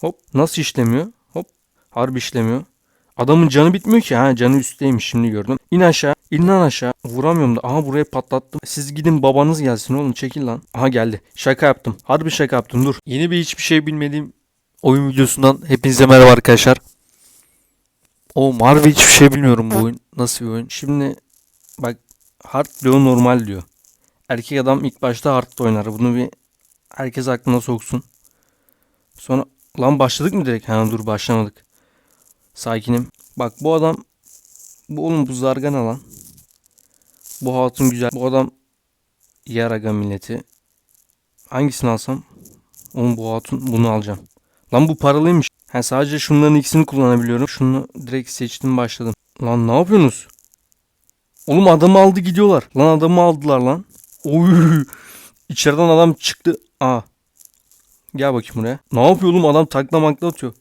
Hop nasıl işlemiyor? Hop harbi işlemiyor. Adamın canı bitmiyor ki. Ha canı üstteymiş şimdi gördüm. İn aşağı. İn aşağı. Vuramıyorum da. Aha buraya patlattım. Siz gidin babanız gelsin oğlum çekil lan. Aha geldi. Şaka yaptım. Harbi şaka yaptım dur. Yeni bir hiçbir şey bilmediğim oyun videosundan hepinize merhaba arkadaşlar. O harbi hiçbir şey bilmiyorum bu oyun. Nasıl bir oyun? Şimdi bak hard diyor normal diyor. Erkek adam ilk başta hard oynar. Bunu bir herkes aklına soksun. Sonra lan başladık mı direkt? Ha dur başlamadık. Sakinim. Bak bu adam bu oğlum bu zargana lan. Bu hatun güzel. Bu adam yaraga milleti. Hangisini alsam? Oğlum bu hatun bunu alacağım. Lan bu paralıymış. Ha sadece şunların ikisini kullanabiliyorum. Şunu direkt seçtim başladım. Lan ne yapıyorsunuz? Oğlum adamı aldı gidiyorlar. Lan adamı aldılar lan. Oy. İçeriden adam çıktı. Aa. Gel bakayım buraya. Ne yapıyor oğlum adam takla makla atıyor.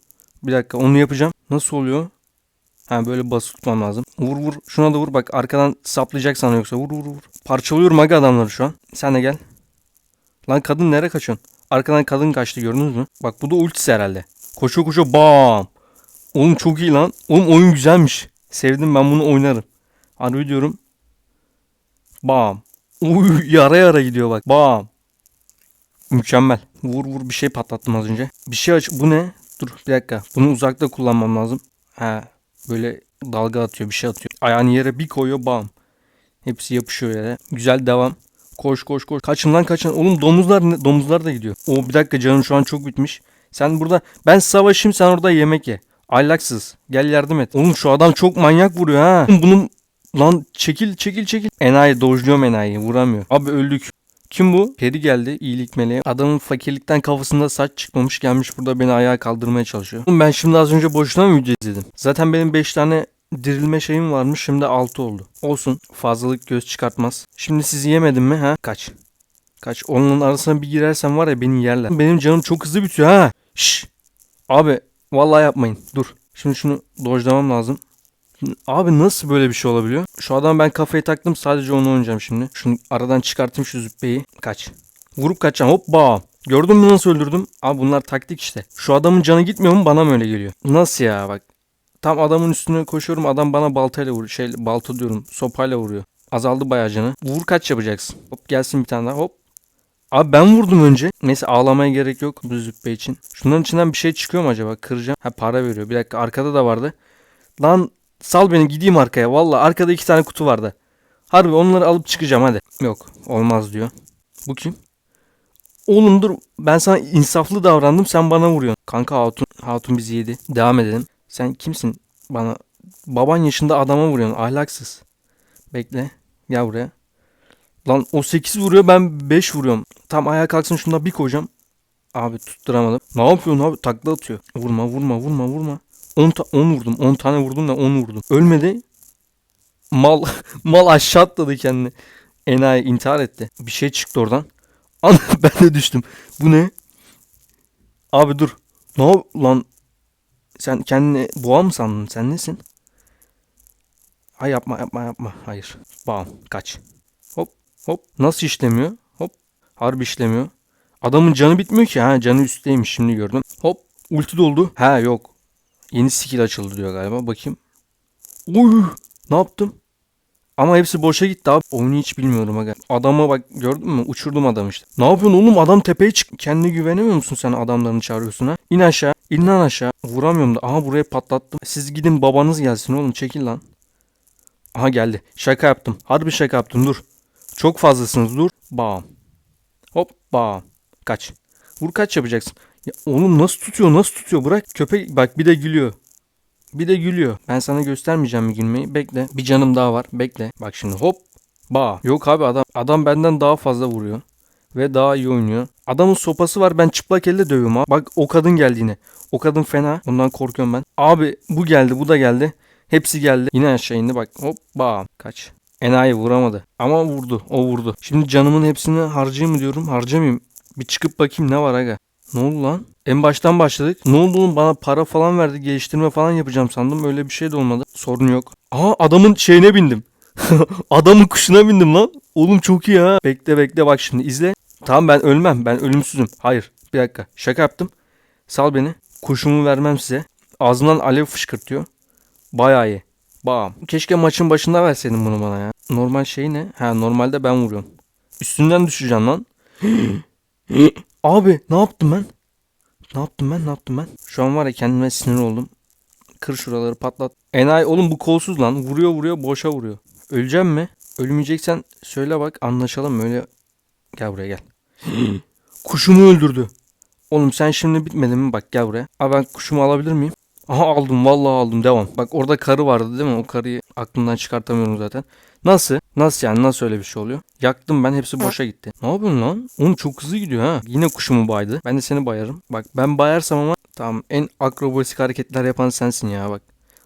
Bir dakika onu yapacağım. Nasıl oluyor? Ha böyle basılı tutmam lazım. Vur vur. Şuna da vur bak arkadan saplayacak sana yoksa. Vur vur vur. Parçalıyorum aga adamları şu an. Sen de gel. Lan kadın nereye kaçıyorsun? Arkadan kadın kaçtı gördünüz mü? Bak bu da ultisi herhalde. Koşuyor koşuyor bam. Oğlum çok iyi lan. Oğlum oyun güzelmiş. Sevdim ben bunu oynarım. Harbi diyorum. Bam. Uy yara yara gidiyor bak. Bam. Mükemmel. Vur vur bir şey patlattım az önce. Bir şey aç. Bu ne? Dur bir dakika. Bunu uzakta kullanmam lazım. Ha böyle dalga atıyor bir şey atıyor. Ayağını yere bir koyuyor bam. Hepsi yapışıyor yere. Güzel devam. Koş koş koş. Kaçın lan kaçın. Oğlum domuzlar? Domuzlar da gidiyor. O bir dakika canım şu an çok bitmiş. Sen burada ben savaşayım sen orada yemek ye. Ahlaksız. Gel yardım et. Oğlum şu adam çok manyak vuruyor ha. Bunun lan çekil çekil çekil. Enayi dojluyorum enayi vuramıyor. Abi öldük. Kim bu? Peri geldi iyilik meleği. Adamın fakirlikten kafasında saç çıkmamış gelmiş burada beni ayağa kaldırmaya çalışıyor. Ben şimdi az önce boşuna mı izledim? Zaten benim 5 tane dirilme şeyim varmış şimdi 6 oldu. Olsun fazlalık göz çıkartmaz. Şimdi sizi yemedim mi ha? Kaç. Kaç. Onun arasına bir girersem var ya beni yerler. Benim canım çok hızlı bitiyor ha. Şş. Abi vallahi yapmayın. Dur. Şimdi şunu dojlamam lazım. Abi nasıl böyle bir şey olabiliyor? Şu adam ben kafayı taktım sadece onu oynayacağım şimdi. Şunu aradan çıkartayım şu züppeyi. Kaç. Vurup kaçacağım. Hop bam. Gördün mü nasıl öldürdüm? Abi bunlar taktik işte. Şu adamın canı gitmiyor mu bana mı öyle geliyor? Nasıl ya bak. Tam adamın üstüne koşuyorum adam bana baltayla vuruyor. Şey balta diyorum sopayla vuruyor. Azaldı bayağı canı. Vur kaç yapacaksın. Hop gelsin bir tane daha hop. Abi ben vurdum önce. Neyse ağlamaya gerek yok bu züppe için. Şunların içinden bir şey çıkıyor mu acaba? Kıracağım. Ha para veriyor. Bir dakika arkada da vardı. Lan sal beni gideyim arkaya. Valla arkada iki tane kutu vardı. Harbi onları alıp çıkacağım hadi. Yok olmaz diyor. Bu kim? Oğlum dur ben sana insaflı davrandım sen bana vuruyorsun. Kanka hatun, hatun bizi yedi. Devam edelim. Sen kimsin bana? Baban yaşında adama vuruyorsun ahlaksız. Bekle gel buraya. Lan o 8 vuruyor ben 5 vuruyorum. Tam ayağa kalksın şunda bir koyacağım. Abi tutturamadım. Ne yapıyorsun abi? Takla atıyor. Vurma vurma vurma vurma. 10 ta 10 vurdum. 10 tane vurdum da 10 vurdum. Ölmedi. Mal mal aşağı atladı kendini. Enayi intihar etti. Bir şey çıktı oradan. Ben de düştüm. Bu ne? Abi dur. Ne yap- lan? Sen kendini boğa mı sandın? Sen nesin? Ay yapma yapma yapma. Hayır. Bam kaç. Hop hop. Nasıl işlemiyor? Hop. Harbi işlemiyor. Adamın canı bitmiyor ki. Ha canı üstteymiş şimdi gördüm. Hop. Ulti doldu. Ha yok. Yeni skill açıldı diyor galiba. Bakayım. Uy. Ne yaptım? Ama hepsi boşa gitti abi. Oyunu hiç bilmiyorum aga. Adama bak gördün mü? Uçurdum adamı işte. Ne yapıyorsun oğlum? Adam tepeye çık. Kendine güvenemiyor musun sen adamlarını çağırıyorsun ha? İn aşağı. İn lan aşağı. Vuramıyorum da. Aha buraya patlattım. Siz gidin babanız gelsin oğlum. Çekil lan. Aha geldi. Şaka yaptım. Harbi şaka yaptım. Dur. Çok fazlasınız. Dur. Bam. Hop bam. Kaç. Vur kaç yapacaksın. Ya oğlum nasıl tutuyor? Nasıl tutuyor? Bırak. Köpek bak bir de gülüyor. Bir de gülüyor. Ben sana göstermeyeceğim mi gülmeyi. Bekle. Bir canım daha var. Bekle. Bak şimdi hop. Ba. Yok abi adam adam benden daha fazla vuruyor. Ve daha iyi oynuyor. Adamın sopası var. Ben çıplak elle dövüyorum abi. Bak o kadın geldi yine. O kadın fena. Ondan korkuyorum ben. Abi bu geldi. Bu da geldi. Hepsi geldi. Yine aşağı indi bak. Hop bam. Kaç. Enayi vuramadı. Ama vurdu. O vurdu. Şimdi canımın hepsini harcayayım mı diyorum. Harcamayayım. Bir çıkıp bakayım ne var aga. Ne oldu lan? En baştan başladık. Ne oldu oğlum bana para falan verdi. Geliştirme falan yapacağım sandım. Öyle bir şey de olmadı. Sorun yok. Aha adamın şeyine bindim. adamın kuşuna bindim lan. Oğlum çok iyi ha. Bekle bekle bak şimdi izle. Tamam ben ölmem. Ben ölümsüzüm. Hayır. Bir dakika. Şaka yaptım. Sal beni. Kuşumu vermem size. Ağzından alev fışkırtıyor. Bayağı iyi. Bam. Keşke maçın başında verseydin bunu bana ya. Normal şey ne? Ha normalde ben vuruyorum. Üstünden düşeceğim lan. Abi ne yaptım ben? Ne yaptım ben? Ne yaptım ben? Şu an var ya kendime sinir oldum. Kır şuraları patlat. Enayi oğlum bu kolsuz lan. Vuruyor vuruyor boşa vuruyor. Öleceğim mi? Ölmeyeceksen söyle bak anlaşalım öyle. Gel buraya gel. Kuşumu öldürdü. Oğlum sen şimdi bitmedin mi? Bak gel buraya. Abi ben kuşumu alabilir miyim? Aha aldım vallahi aldım devam. Bak orada karı vardı değil mi? O karıyı aklımdan çıkartamıyorum zaten. Nasıl? Nasıl yani nasıl öyle bir şey oluyor? Yaktım ben hepsi boşa gitti. Ne yapıyorsun lan? Oğlum çok hızlı gidiyor ha. Yine kuşumu baydı. Ben de seni bayarım. Bak ben bayarsam ama tamam en akrobatik hareketler yapan sensin ya bak.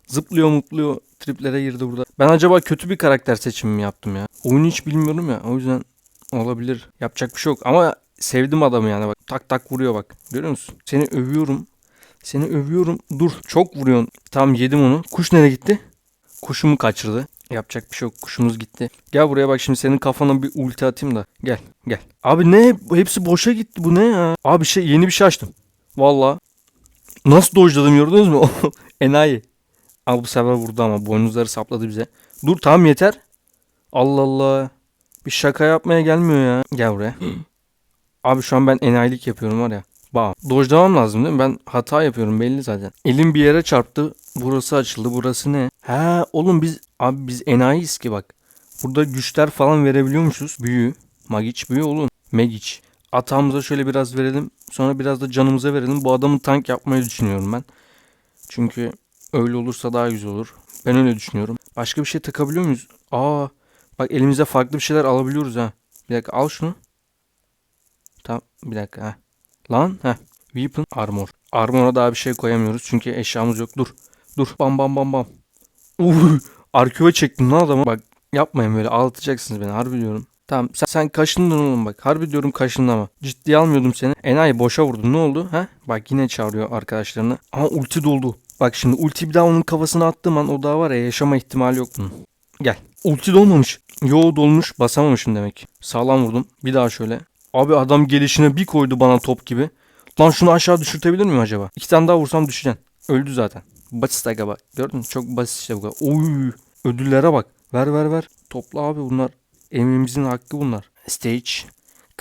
Zıplıyor mutluyor triplere girdi burada. Ben acaba kötü bir karakter seçimi mi yaptım ya? Oyunu hiç bilmiyorum ya o yüzden olabilir. Yapacak bir şey yok ama sevdim adamı yani bak. Tak tak vuruyor bak. Görüyor musun? Seni övüyorum. Seni övüyorum. Dur çok vuruyorsun. Tamam yedim onu. Kuş nereye gitti? Kuşumu kaçırdı. Yapacak bir şey yok. Kuşumuz gitti. Gel buraya bak şimdi senin kafana bir ulti atayım da. Gel gel. Abi ne? Hepsi boşa gitti. Bu ne ya? Abi şey yeni bir şey açtım. Valla. Nasıl dojladım gördünüz mü? Enayi. Abi bu sefer vurdu ama boynuzları sapladı bize. Dur tamam yeter. Allah Allah. Bir şaka yapmaya gelmiyor ya. Gel buraya. Abi şu an ben enayilik yapıyorum var ya. Bak. Dojlamam lazım değil mi? Ben hata yapıyorum belli zaten. Elim bir yere çarptı. Burası açıldı. Burası ne? He oğlum biz abi biz enayiyiz ki bak. Burada güçler falan verebiliyormuşuz. Büyü. Magiç büyü oğlum. Magiç. Atağımıza şöyle biraz verelim. Sonra biraz da canımıza verelim. Bu adamı tank yapmayı düşünüyorum ben. Çünkü öyle olursa daha güzel olur. Ben öyle düşünüyorum. Başka bir şey takabiliyor muyuz? Aa bak elimize farklı bir şeyler alabiliyoruz ha. Bir dakika al şunu. Tamam bir dakika ha. Lan ha. Weapon armor. Armora daha bir şey koyamıyoruz çünkü eşyamız yok. Dur. Dur. Bam bam bam bam. Uy. Arkeo çektim lan adamı. Bak yapmayın böyle ağlatacaksınız beni harbi diyorum. Tamam sen, sen kaşındın oğlum bak. Harbi diyorum kaşındın ama. Ciddiye almıyordum seni. Enayi boşa vurdun ne oldu ha? Bak yine çağırıyor arkadaşlarını. Ama ulti doldu. Bak şimdi ulti bir daha onun kafasına attığım an o daha var ya yaşama ihtimali yok bunun. Gel. Ulti dolmamış. Yo dolmuş basamamışım demek. Sağlam vurdum. Bir daha şöyle. Abi adam gelişine bir koydu bana top gibi. Lan şunu aşağı düşürtebilir miyim acaba? İki tane daha vursam düşeceksin. Öldü zaten. Basit aga bak. Gördün mü? Çok basit işte bu kadar. Oy. Ödüllere bak. Ver ver ver. Topla abi bunlar. Emeğimizin hakkı bunlar. Stage.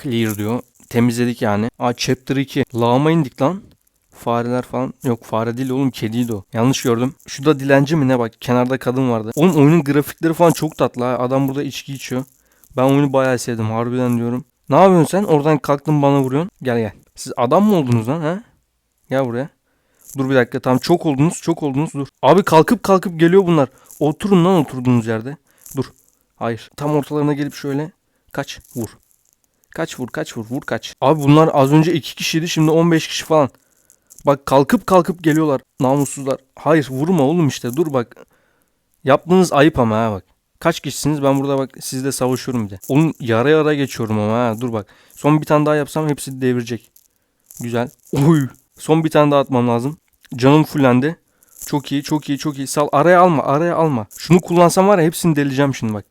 Clear diyor. Temizledik yani. Aa chapter 2. Lağıma indik lan. Fareler falan. Yok fare değil oğlum kediydi o. Yanlış gördüm. Şu da dilenci mi ne bak. Kenarda kadın vardı. Oğlum oyunun grafikleri falan çok tatlı ha. Adam burada içki içiyor. Ben oyunu bayağı sevdim harbiden diyorum. Ne yapıyorsun sen? Oradan kalktın bana vuruyorsun. Gel gel. Siz adam mı oldunuz lan ha? Gel buraya. Dur bir dakika tamam çok oldunuz çok oldunuz dur. Abi kalkıp kalkıp geliyor bunlar. Oturun lan oturduğunuz yerde. Dur. Hayır. Tam ortalarına gelip şöyle. Kaç. Vur. Kaç vur kaç vur vur kaç. Abi bunlar az önce 2 kişiydi şimdi 15 kişi falan. Bak kalkıp kalkıp geliyorlar. Namussuzlar. Hayır vurma oğlum işte dur bak. Yaptığınız ayıp ama ha bak. Kaç kişisiniz ben burada bak sizle savaşıyorum bir de. Onun yara yara geçiyorum ama ha dur bak. Son bir tane daha yapsam hepsi devirecek. Güzel. Oy. Son bir tane daha atmam lazım. Canım fullendi. Çok iyi çok iyi çok iyi. Sal araya alma araya alma. Şunu kullansam var ya hepsini deleceğim şimdi bak.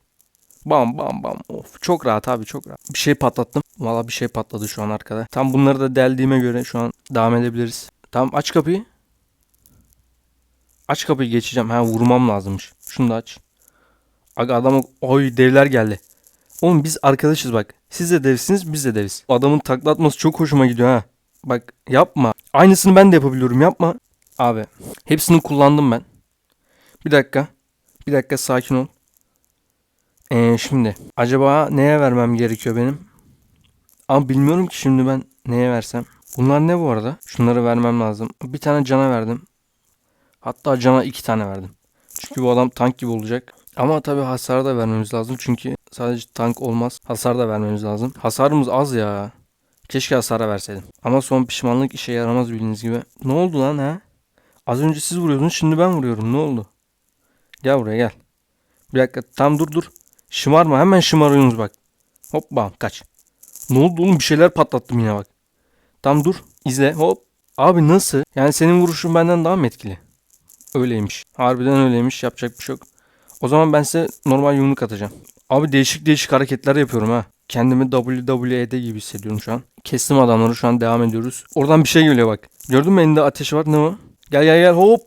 Bam bam bam. Of çok rahat abi çok rahat. Bir şey patlattım. Valla bir şey patladı şu an arkada. Tam bunları da deldiğime göre şu an devam edebiliriz. Tamam aç kapıyı. Aç kapıyı geçeceğim. Ha vurmam lazımmış. Şunu da aç. Aga adama oy devler geldi. Oğlum biz arkadaşız bak. Siz de devsiniz biz de deviz. Adamın taklatması çok hoşuma gidiyor ha. Bak yapma. Aynısını ben de yapabiliyorum yapma. Abi hepsini kullandım ben. Bir dakika. Bir dakika sakin ol. Ee, şimdi acaba neye vermem gerekiyor benim? Ama bilmiyorum ki şimdi ben neye versem. Bunlar ne bu arada? Şunları vermem lazım. Bir tane cana verdim. Hatta cana iki tane verdim. Çünkü bu adam tank gibi olacak. Ama tabii hasar da vermemiz lazım. Çünkü sadece tank olmaz. Hasar da vermemiz lazım. Hasarımız az ya. Keşke hasara verseydim. Ama son pişmanlık işe yaramaz bildiğiniz gibi. Ne oldu lan ha? Az önce siz vuruyordunuz şimdi ben vuruyorum. Ne oldu? Gel buraya gel. Bir dakika tam dur dur. Şımarma hemen şımarıyorsunuz bak. Hop bam kaç. Ne oldu oğlum bir şeyler patlattım yine bak. Tam dur izle hop. Abi nasıl? Yani senin vuruşun benden daha mı etkili? Öyleymiş. Harbiden öyleymiş yapacak bir şey yok. O zaman ben size normal yumruk atacağım. Abi değişik değişik hareketler yapıyorum ha. Kendimi WWE'de gibi hissediyorum şu an. Kestim adamları şu an devam ediyoruz. Oradan bir şey geliyor bak. Gördün mü elinde ateş var ne o? Gel gel gel hop.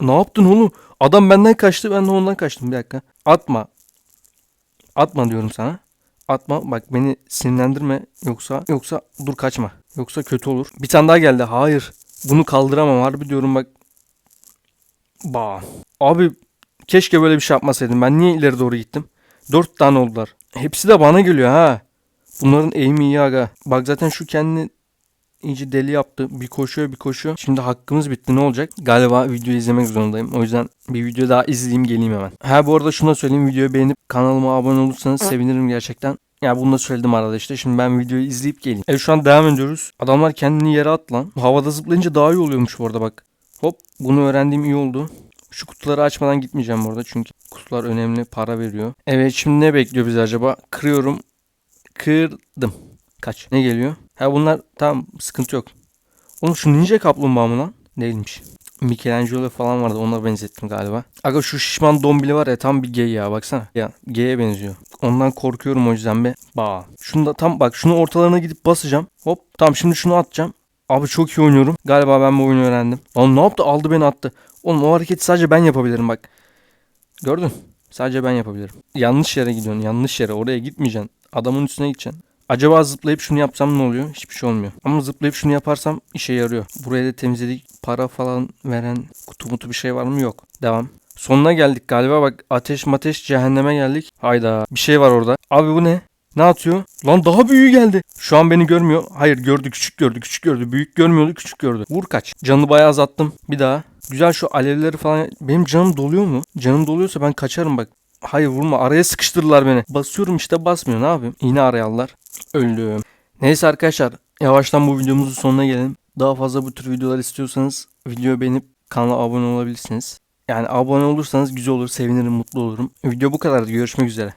Ne yaptın oğlum? Adam benden kaçtı ben de ondan kaçtım bir dakika. Atma. Atma diyorum sana. Atma bak beni sinirlendirme yoksa yoksa dur kaçma. Yoksa kötü olur. Bir tane daha geldi. Hayır. Bunu kaldıramam harbi diyorum bak. Ba. Abi keşke böyle bir şey yapmasaydım. Ben niye ileri doğru gittim? Dört tane oldular. Hepsi de bana geliyor ha. Bunların aim'i iyi aga. Bak zaten şu kendini iyice deli yaptı. Bir koşuyor bir koşuyor. Şimdi hakkımız bitti ne olacak? Galiba videoyu izlemek zorundayım. O yüzden bir video daha izleyeyim geleyim hemen. Ha bu arada şunu da söyleyeyim. Videoyu beğenip kanalıma abone olursanız sevinirim gerçekten. Ya bunu da söyledim arada işte. Şimdi ben videoyu izleyip geleyim. Evet şu an devam ediyoruz. Adamlar kendini yere at lan. Havada zıplayınca daha iyi oluyormuş bu arada bak. Hop bunu öğrendiğim iyi oldu. Şu kutuları açmadan gitmeyeceğim bu arada çünkü kutular önemli para veriyor. Evet şimdi ne bekliyor bizi acaba? Kırıyorum. Kırdım. Kaç? Ne geliyor? Ha bunlar tamam sıkıntı yok. Oğlum şu ninja kaplumbağa mı lan? Değilmiş. Michelangelo falan vardı ona benzettim galiba. Aga şu şişman dombili var ya tam bir gay ya baksana. Ya gay'e benziyor. Ondan korkuyorum o yüzden be. Ba. Şunu da tam bak şunu ortalarına gidip basacağım. Hop tamam şimdi şunu atacağım. Abi çok iyi oynuyorum. Galiba ben bu oyunu öğrendim. Lan ne yaptı? Aldı beni attı. Oğlum o hareketi sadece ben yapabilirim bak. Gördün? Sadece ben yapabilirim. Yanlış yere gidiyorsun. Yanlış yere. Oraya gitmeyeceksin. Adamın üstüne gideceksin. Acaba zıplayıp şunu yapsam ne oluyor? Hiçbir şey olmuyor. Ama zıplayıp şunu yaparsam işe yarıyor. Buraya da temizledik. Para falan veren kutu mutu bir şey var mı? Yok. Devam. Sonuna geldik galiba. Bak ateş mateş cehenneme geldik. Hayda. Bir şey var orada. Abi bu ne? Ne atıyor? Lan daha büyüğü geldi. Şu an beni görmüyor. Hayır gördü küçük gördü küçük gördü. Büyük görmüyordu küçük gördü. Vur kaç. Canını bayağı azalttım. Bir daha. Güzel şu alevleri falan. Benim canım doluyor mu? Canım doluyorsa ben kaçarım bak. Hayır vurma araya sıkıştırdılar beni. Basıyorum işte basmıyor ne yapayım. Yine arayanlar. Öldüm. Neyse arkadaşlar yavaştan bu videomuzun sonuna gelelim. Daha fazla bu tür videolar istiyorsanız videoyu beğenip kanala abone olabilirsiniz. Yani abone olursanız güzel olur sevinirim mutlu olurum. Video bu kadardı görüşmek üzere.